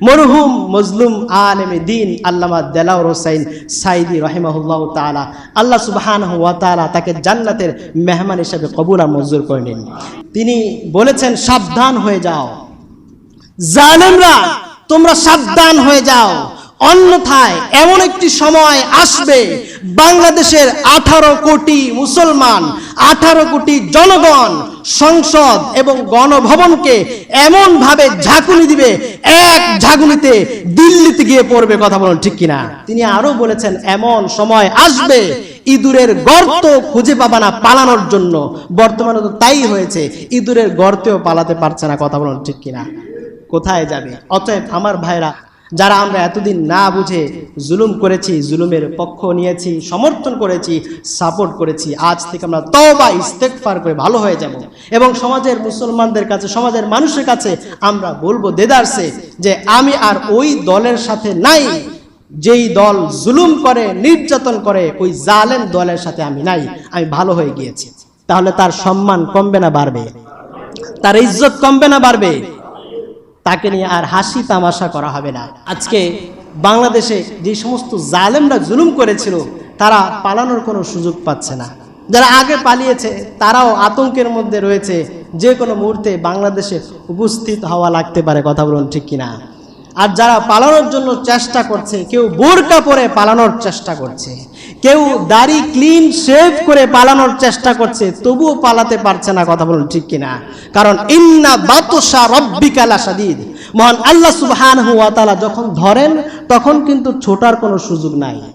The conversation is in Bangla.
মরহুম মজলুম আলেম দিন আল্লামা দেলাউর হোসাইন সাইদি রহেমাহুল্লাহ তালা আল্লাহ সুবাহান হুয়া তালা তাকে জান্নাতের মেহমান হিসাবে কবুলা মঞ্জুর করে নিন। তিনি বলেছেন, সাবধান হয়ে যাও। জালেমরা, তোমরা সাবধান হয়ে যাও। অন্যথায় এমন একটি সময় আসবে, বাংলাদেশের আঠারো কোটি মুসলমান, আঠারো কোটি জনগণ, সংসদ এবং গণভবনকে এমন ভাবে ঝাঁকুনি দিবে, এক ঝাঁকুনিতে দিল্লিতে গিয়ে পড়বে কথা বলুন ঠিক কিনা। তিনি আরও বলেছেন, এমন সময় আসবে, ইঁদুরের গর্ত খুঁজে পাবা না পালানোর জন্য। বর্তমানে তো তাই হয়েছে, ইঁদুরের গর্তেও পালাতে পারছে না কথা বলুন ঠিক কিনা। কোথায় যাবে? অতএব আমার ভাইরা যারা আমরা এতদিন না বুঝে জুলুম করেছি, জুলুমের পক্ষ নিয়েছি, সমর্থন করেছি, সাপোর্ট করেছি, আজ থেকে আমরা তবা ইস্তেকফার করে ভালো হয়ে যাব। এবং সমাজের মুসলমানদের কাছে, সমাজের মানুষের কাছে আমরা বলব দেদারসে যে আমি আর ওই দলের সাথে নাই, যেই দল জুলুম করে, নির্যাতন করে, ওই জালেম দলের সাথে আমি নাই, আমি ভালো হয়ে গিয়েছি। তাহলে তার সম্মান কমবে না বাড়বে। তার ইজ্জত কমবে না বাড়বে। তাকে নিয়ে আর হাসি তামাশা করা হবে না। আজকে বাংলাদেশে যে সমস্ত জালেমরা জুলুম করেছিল, তারা পালানোর কোনো সুযোগ পাচ্ছে না। যারা আগে পালিয়েছে, তারাও আতঙ্কের মধ্যে রয়েছে। যে কোনো মুহূর্তে বাংলাদেশে উপস্থিত হওয়া লাগতে পারে, কথা বলুন ঠিক কিনা। আর যারা পালানোর জন্য চেষ্টা করছে, কেউ বোরকা পরে পালানোর চেষ্টা করছে। কেউ দাড়ি ক্লিন শেভ করে পালানোর চেষ্টা করছে, তবুও পালাতে পারছে না, কথা বলুন ঠিক কিনা? কারণ ইন্না বাতসা রব্বিকালা সাদিদ মহান আল্লাহ সুবহান হুয়া তাআলা যখন ধরেন, তখন কিন্তু ছোটার কোনো সুযোগ নাই।